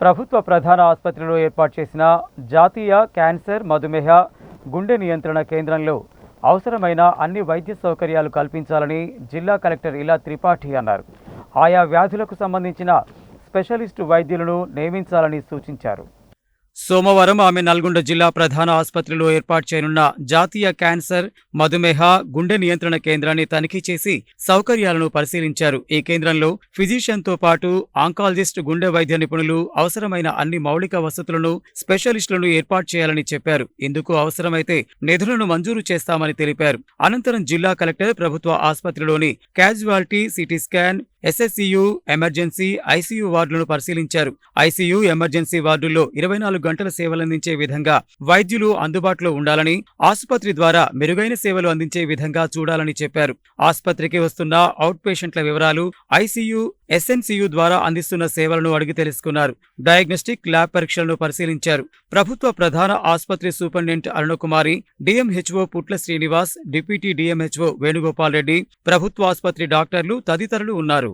ప్రభుత్వ ప్రధాన ఆసుపత్రిలో ఏర్పాటు చేసిన జాతీయ క్యాన్సర్ మధుమేహ గుండె నియంత్రణ కేంద్రంలో అవసరమైన అన్ని వైద్య సౌకర్యాలు కల్పించాలని జిల్లా కలెక్టర్ ఇలా త్రిపాఠి అన్నారు. ఆయా వ్యాధులకు సంబంధించిన స్పెషలిస్టు వైద్యులను నియమించాలని సూచించారు. సోమవారం ఆమె నల్గొండ జిల్లా ప్రధాన ఆసుపత్రిలో ఏర్పాటు చేయనున్న జాతీయ క్యాన్సర్ మధుమేహ గుండె నియంత్రణ కేంద్రాన్ని తనిఖీ చేసి సౌకర్యాలను పరిశీలించారు. ఈ కేంద్రంలో ఫిజిషియన్తో పాటు ఆంకాలజిస్ట్ గుండె వైద్య నిపుణులు అవసరమైన అన్ని మౌలిక వసతులను స్పెషలిస్టులను ఏర్పాటు చేయాలని చెప్పారు. ఇందుకు అవసరమైతే నిధులను మంజూరు చేస్తామని తెలిపారు. అనంతరం జిల్లా కలెక్టర్ ప్రభుత్వ ఆసుపత్రిలోని casualty CT scan SSCU emergency ICU వార్డులను పరిశీలించారు. ఐసీయూ ఎమర్జెన్సీ వార్డుల్లో ఇరవై నాలుగు గంటల సేవలందించే విధంగా వైద్యులు అందుబాటులో ఉండాలని ఆసుపత్రి ద్వారా మెరుగైన సేవలు అందించే విధంగా చూడాలని చెప్పారు. ఆసుపత్రికి వస్తున్న అవుట్ పేషెంట్ల వివరాలు ఐసీయూ ఎస్ఎన్సీయూ ద్వారా అందిస్తున్న సేవలను అడిగి తెలుసుకున్నారు. డయాగ్నోస్టిక్ ల్యాబ్ పరీక్షలను పరిశీలించారు. ప్రభుత్వ ప్రధాన ఆసుపత్రి superintendent Arunakumari DMHO Putla Srinivas deputy DMHO Venugopal Reddy ప్రభుత్వ ఆసుపత్రి డాక్టర్లు తదితరులు ఉన్నారు.